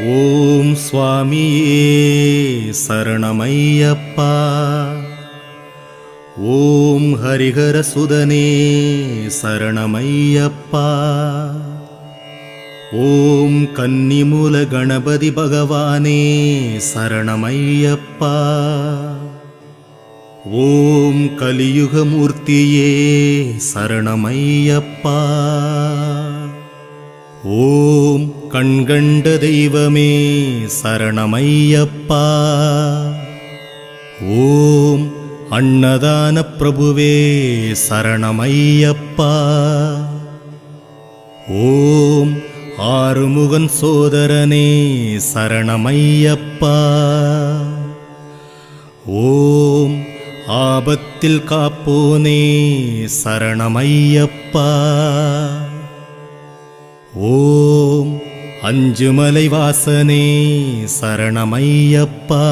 ஓம் சுவாமியே சரணமையப்பா. ஓம் ஹரிஹர சுதனே சரணமையப்பா. ஓம் கன்னிமூல கணபதி பகவானே சரணமையப்பா. ஓம் கலியுகமூர்த்தியே சரணமையப்பா. ஓம் கண்கண்ட தெய்வமே சரணமையப்பா. ஓம் அன்னதான பிரபுவே சரணமையப்பா. ஓம் ஆறுமுகன் சோதரனே சரணமையப்பா. ஓம் ஆபத்தில் காப்போனே சரணமையப்பா. ஓம் அஞ்சுமலை வாசனே சரணமையப்பா.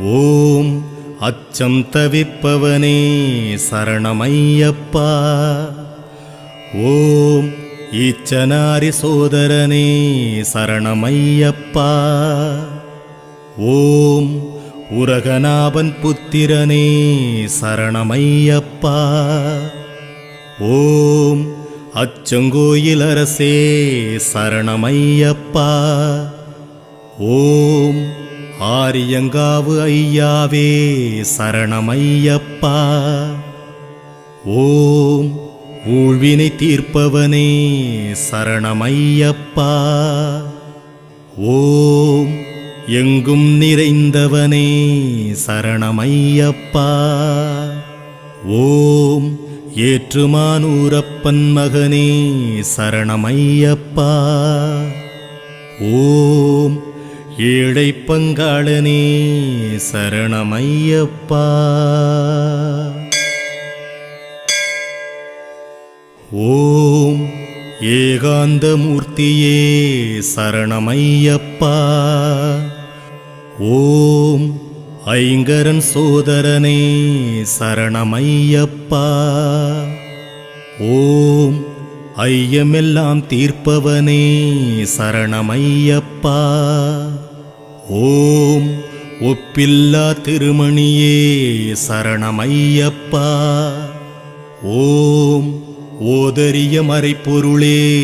ஓம் அச்சம் தவிப்பவனே சரணமையப்பா. ஓம் ஈச்சனாரி சோதரனே சரணமையப்பா. ஓம் உரகநாபன் புத்திரனே சரணமையப்பா. ஓம் அச்சங்கோயில் அரசே சரணமையப்பா. ஓம் ஆரியங்காவு ஐயாவே சரணமையப்பா. ஓம் ஊழ்வினை தீர்ப்பவனே சரணமையப்பா. ஓம் எங்கும் நிறைந்தவனே சரணமையப்பா. ஓம் ஏற்றுமானூரப்பன் மகனே சரணமையப்பா. ஓம் ஏழை பங்காளனே சரணமையப்பா. ஓம் ஏகாந்தமூர்த்தியே சரணமையப்பா. ஓம் ஐங்கரன் சோதரனே சரணமையப்பா. ஓம் ஐயமெல்லாம் தீர்ப்பவனே சரணமையப்பா. ஓம் ஒப்பில்லா திருமணியே சரணமையப்பா. ஓம் ஓதரிய மறைப்பொருளே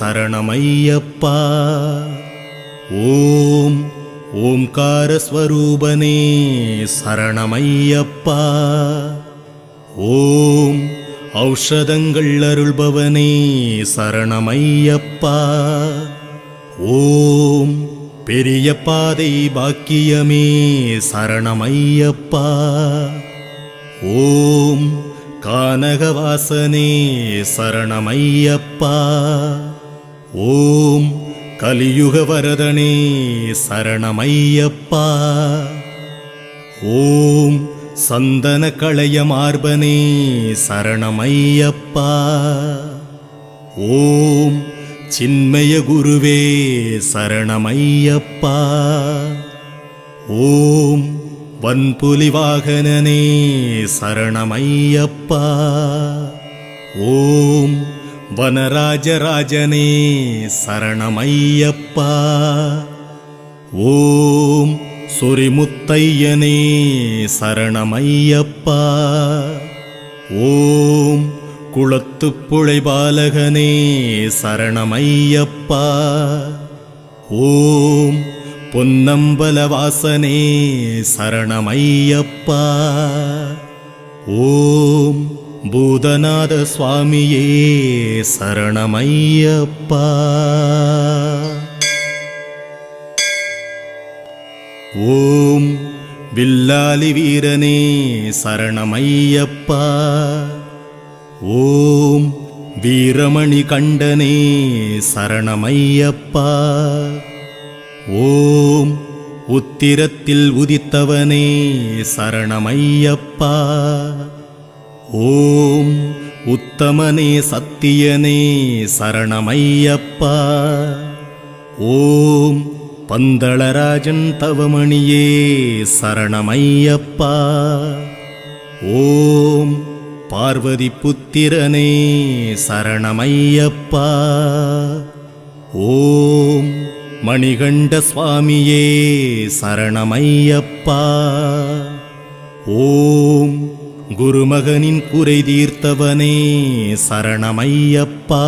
சரணமையப்பா. ஓம் ஓம்காரஸ்வரூபனே சரணமையப்பா. ஓம் ஔஷதங்கள் அருள்பவனே சரணமையப்பா. ஓம் பெரிய பாதை பாக்கியமே சரணமையப்பா. ஓம் கானகவாசனே சரணமையப்பா. ஓம் கலியுக வரதனே சரணமையப்பா. ஓம் சந்தன களைய மார்பனே சரணமையப்பா. ஓம் சின்மய குருவே சரணமையப்பா. ஓம் வன்புலி வாகனனே சரணமையப்பா. ஓம் வனராஜராஜனே சரணமையப்பா. ஓம் சொரிமுத்தையனே சரணமையப்பா. ஓம் குளத்துப்புழை பாலகனே சரணமையப்பா. ஓம் பொன்னம்பலவாசனே சரணமையப்பா. ஓம் பூதநாத சுவாமியே சரணமையப்பா. ஓம் வில்லாலி வீரனே சரணமையப்பா. ஓம் வீரமணி கண்டனே சரணமையப்பா. ஓம் உத்திரத்தில் உதித்தவனே சரணமையப்பா. ஓம் உத்தமனே சத்தியனே சரணமையப்பா. ஓம் பந்தளராஜன் தவமணியே சரணமையப்பா. ஓம் பார்வதி புத்திரனே சரணமையப்பா. ஓம் மணிகண்ட சுவாமியே சரணமையப்பா. ஓம் குருமகனின் குறை தீர்த்தவனே சரணமையப்பா.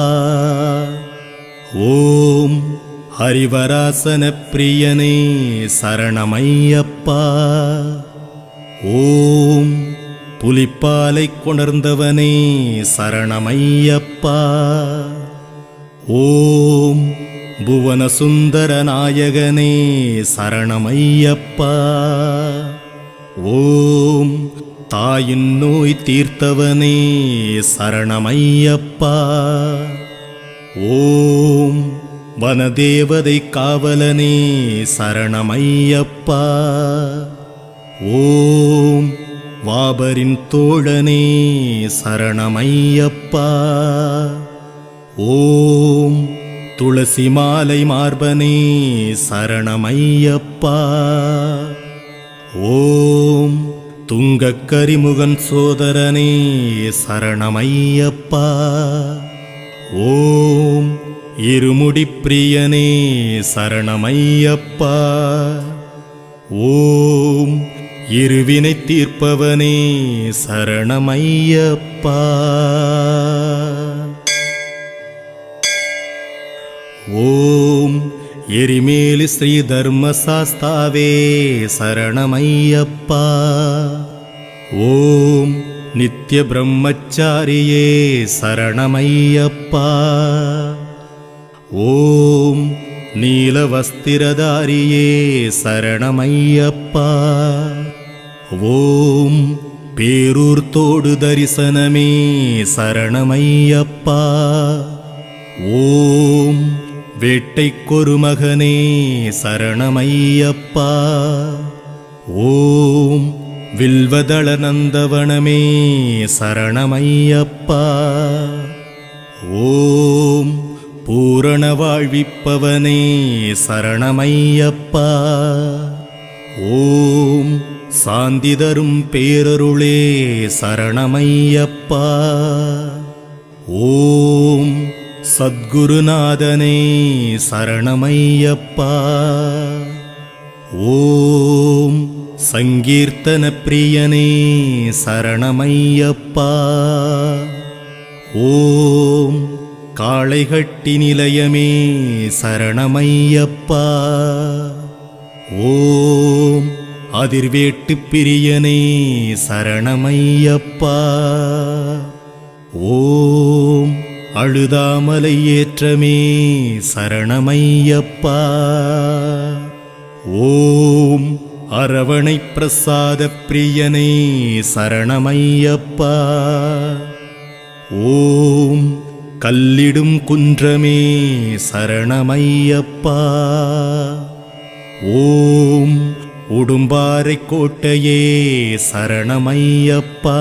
ஓம் ஹரிவராசன பிரியனே சரணமையப்பா. ஓம் புலிப்பாலை கொணர்ந்தவனே சரணமையப்பா. ஓம் புவன சுந்தர நாயகனே சரணமையப்பா. ஓம் தாயின் நோய் தீர்த்தவனே சரணமையப்பா. ஓம் வனதேவதை காவலனே சரணமையப்பா. ஓம் வாபரின் தோழனே சரணமையப்பா. ஓம் துளசி மாலை மார்பனே சரணமையப்பா. ஓம் துங்கக்கரிமுகன் சோதரனே சரணமையப்பா. ஓம் இருமுடிப்பிரியனே சரணமையப்பா. ஓம் இருவினை தீர்ப்பவனே சரணமையப்பா. ஓம் எரிமேலி ஸ்ரீ தர்மசாஸ்தாவே சரணமையப்பா. ஓம் நித்ய பிரம்மச்சாரியே சரணமையப்பா. ஓம் நீலவஸ்திரதாரியே சரணமையப்பா. ஓம் பேரூர் தோடு தரிசனமே சரணமையப்பா. ஓம் வேட்டைக்கொரு மகனே சரணமையப்பா. ஓம் வில்வதள நந்தவனமே சரணமையப்பா. ஓம் பூரண வாழ்விப்பவனே சரணமையப்பா. ஓம் சாந்தி தரும் பேரருளே சரணமையப்பா. ஓம் சத்குருநாதனே சரணமையப்பா. ஓம் சங்கீர்த்தன பிரியனே சரணமையப்பா. ஓம் காளைகட்டி நிலையமே சரணமையப்பா. ஓம் அதிர்வேட்டு பிரியனே சரணமையப்பா. ஓம் அழுதாமலை ஏற்றமே சரணமையப்பா. ஓம் அரவணை பிரசாத பிரியனே சரணமையப்பா. ஓம் கல்லிடும் குன்றமே சரணமையப்பா. ஓம் உடும்பாறை கோட்டையே சரணமையப்பா.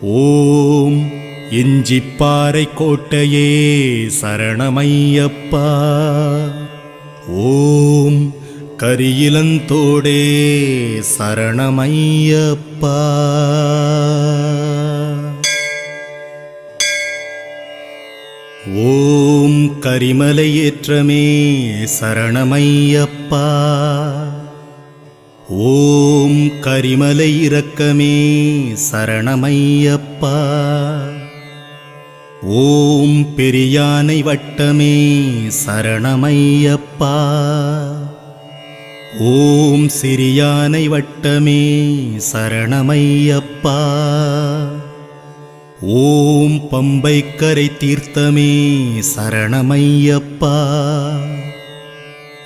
ஓம் இஞ்சிப்பாறை கோட்டையே சரணமையப்பா. ஓம் கரியிலந்தோடே சரணமையப்பா. ஓம் கரிமலையேற்றமே சரணமையப்பா. ஓம் கரிமலை இரக்கமே சரணமையப்பா. ஓம் பெரியானை வட்டமே சரணமையப்பா. ஓம் சிறியானை வட்டமே சரணமையப்பா. ஓம் பம்பைக்கரை தீர்த்தமே சரணமையப்பா.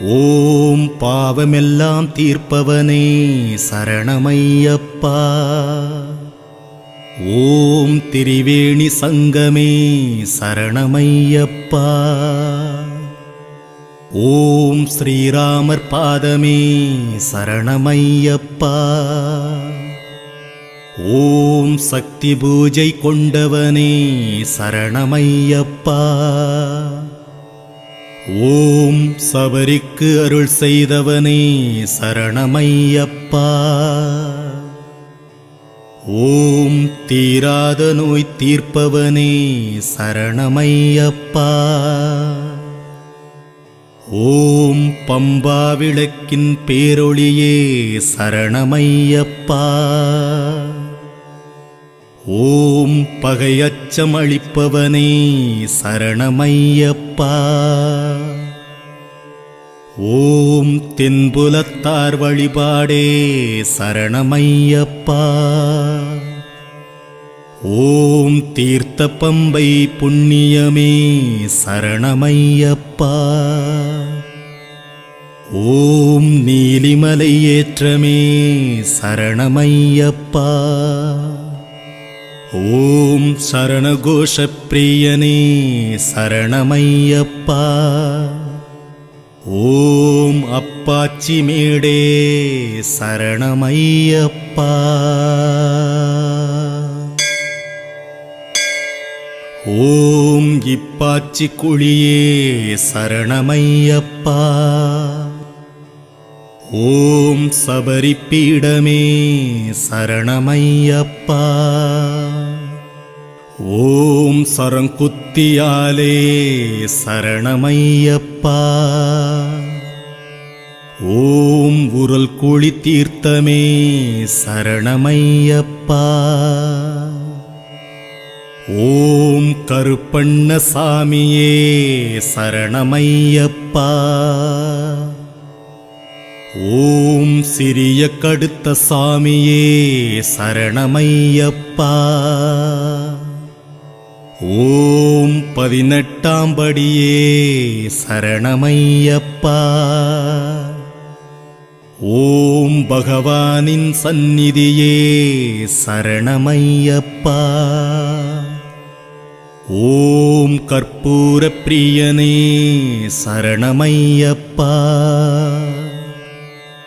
ஓம் பாவமெல்லாம் தீர்ப்பவனே சரணமையப்பா. ஓம் திரிவேணி சங்கமே சரணமையப்பா. ஓம் ஸ்ரீராமர் பாதமே சரணமையப்பா. ஓம் சக்தி பூஜை கொண்டவனே சரணமையப்பா. ஓம் சபரிக்கு அருள் செய்தவனே சரணமையப்பா. ஓம் தீராத நோய் தீர்ப்பவனே சரணமையப்பா. ஓம் பம்பா விளக்கின் பேரொளியே சரணமையப்பா. ஓம் பகையச்சம் அளிப்பவனே சரணமையப்பா. ஓம் ஓம் தென்புலத்தார் வழிபாடே சரணமையப்பா. ஓம் தீர்த்த பம்பை புண்ணியமே சரணமையப்பா. ஓம் நீலிமலை ஏற்றமே சரணமையப்பா. ஓம் சரணகோஷ பிரியனே சரணமையப்பா. ஓம் அப்பாச்சி மேடே சரணமையப்பா. ஓம் இப்பாச்சி குழியே சரணமையப்பா. ஓம் சபரிப்பீடமே சரணமையப்பா. ஓம் பக்தியாலே சரணமையப்பா. ஓம் உரல் குழி தீர்த்தமே சரணமையப்பா. ஓம் கருப்பண்ண சாமியே சரணமையப்பா. ஓம் சிறிய கடுத்த சாமியே சரணமையப்பா. ஓம் பதினெட்டாம் படியே சரணமையப்பா. ஓம் பகவானின் சந்நிதியே சரணமையப்பா. ஓம் கற்பூர பிரியனே சரணமையப்பா.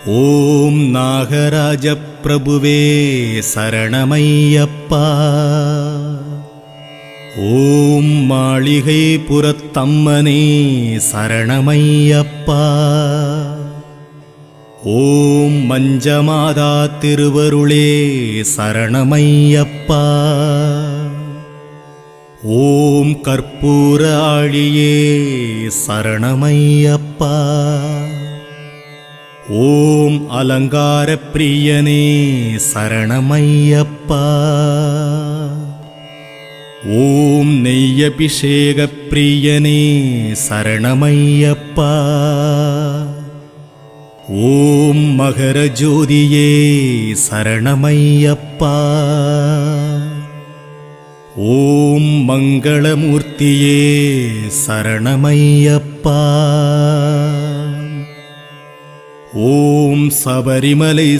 ஓம் நாகராஜ பிரபுவே சரணமையப்பா. ஓம் மாளிகை புறத்தம்மனே சரணமையப்பா. ஓம் மஞ்சமாதா திருவருளே சரணமையப்பா. ஓம் கற்பூர ஆழியே சரணமையப்பா. ஓம் அலங்கார பிரியனே சரணமையப்பா. ஓம் நெய்யபிஷேக பிரியனே சரணமையப்பா. ஓம் மகர ஜோதியே சரணமையப்பா. ஓம் மங்களமூர்த்தியே சரணமையப்பா. ஓம் சபரிமலை